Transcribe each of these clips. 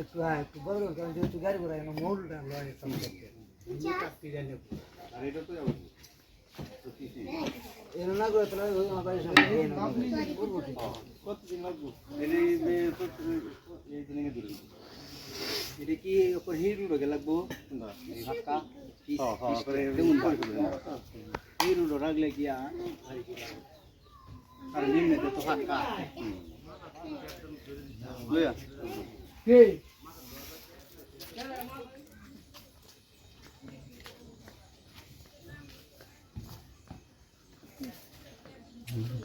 একটু হ্যাঁ বড় কারণ যেহেতু গাড়ি ঘোড়া এনে মৌলটা লয় এর না করে তাহলে ওই আমার বাড়ির সামনে দিয়ে এনে করব কি? এটা কি ওপর হিরু রোগে লাগবো এই হাক্কা হিরু রাখলে কি আর নিম্নে তো হাক্কা লইয়া কে?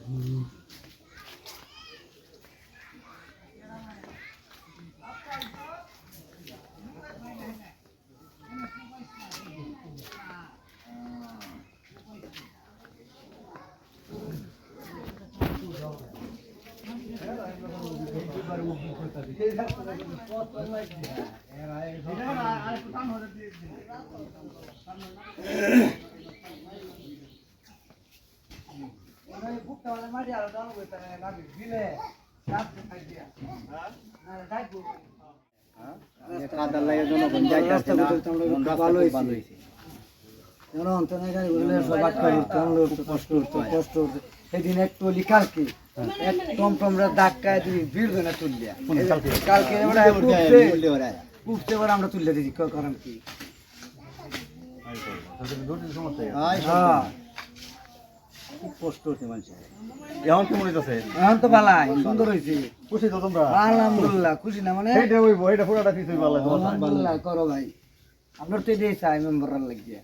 ওই মাটি আরও দাম করতে লাগে দিলে রাত্রে খাই দিয়া হ্যাঁ না রাখব কাদার লাগে না মন রাস্তা ভালো হয়েছে। ভালো যেন অন্তনে গাড়ি সব আটকা আমরা কষ্ট কষ্ট সেদিন একটু এক দিয়ে তুললিয়া কালকে? উঠতে এবার আমরা তুললে দিদি করাম কি? হ্যাঁ। খুব কষ্ট হচ্ছে মানুষের। এখন কেমন হইতাছে? এখন তো ভালাই সুন্দর হয়েছে খুশি তো তোমরা? আলহামদুলিল্লাহ খুশি না মানে? হইব এটা পুরাটা কিছু হইব আলহামদুলিল্লাহ করো ভাই। আপনার তো এটাই চাই লাগিয়ে।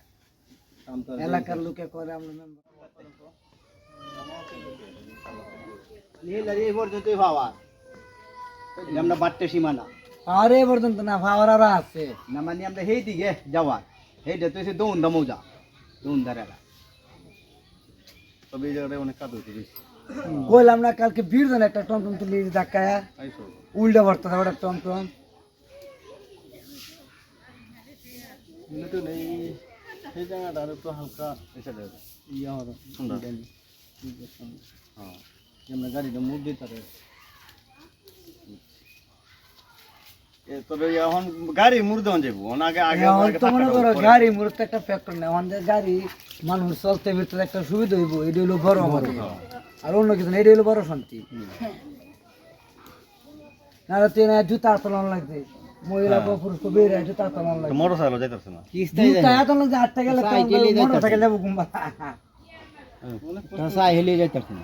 এলাকার লোকে করে আমরা মেম্বার এই পর্যন্তই ভাবা আমরা বাট্টে সীমানা আর এ পর্যন্ত না ভাবার আরও আছে না মানে আমরা সেই দিকে যাওয়ার সেইটা তো এসে দৌন দা মৌজা দৌন দাঁড়ালা তবে এই জায়গাটায় অনেক কাজ হইতে বেশি কইলাম না কালকে ভিড় ধরে একটা টমটম তুলি ধাক্কায় আইসো উল্টা ভর্তা ওটা টমটম কিন্তু নেই সেই জায়গাটা আর একটু হালকা এসে দেবে। ইয়া সুন্দর হ্যাঁ আমরা গাড়িটা মুভ দিতে পারে তবে এখন গাড়ি মুর্দন যাব আগে আগে তো মনে করো গাড়ি একটা ফ্যাক্টর নেই। গাড়ি মানুষ চলতে ভিতরে একটা সুবিধা হইব এটা হলো বড় আর অন্য কিছু না এটা হলো বড় শান্তি। না তুই জুতা তলান লাগছে মহিলা বা পুরুষ তো বের জুতা তলান তো লাগছে মোটরসাইকেল যাইতেছে না? আটটা গেলে সাইকেলে যাইতাছে। সাইকেল যাব ঘুমবা সাইকেলে যাইতেছে না।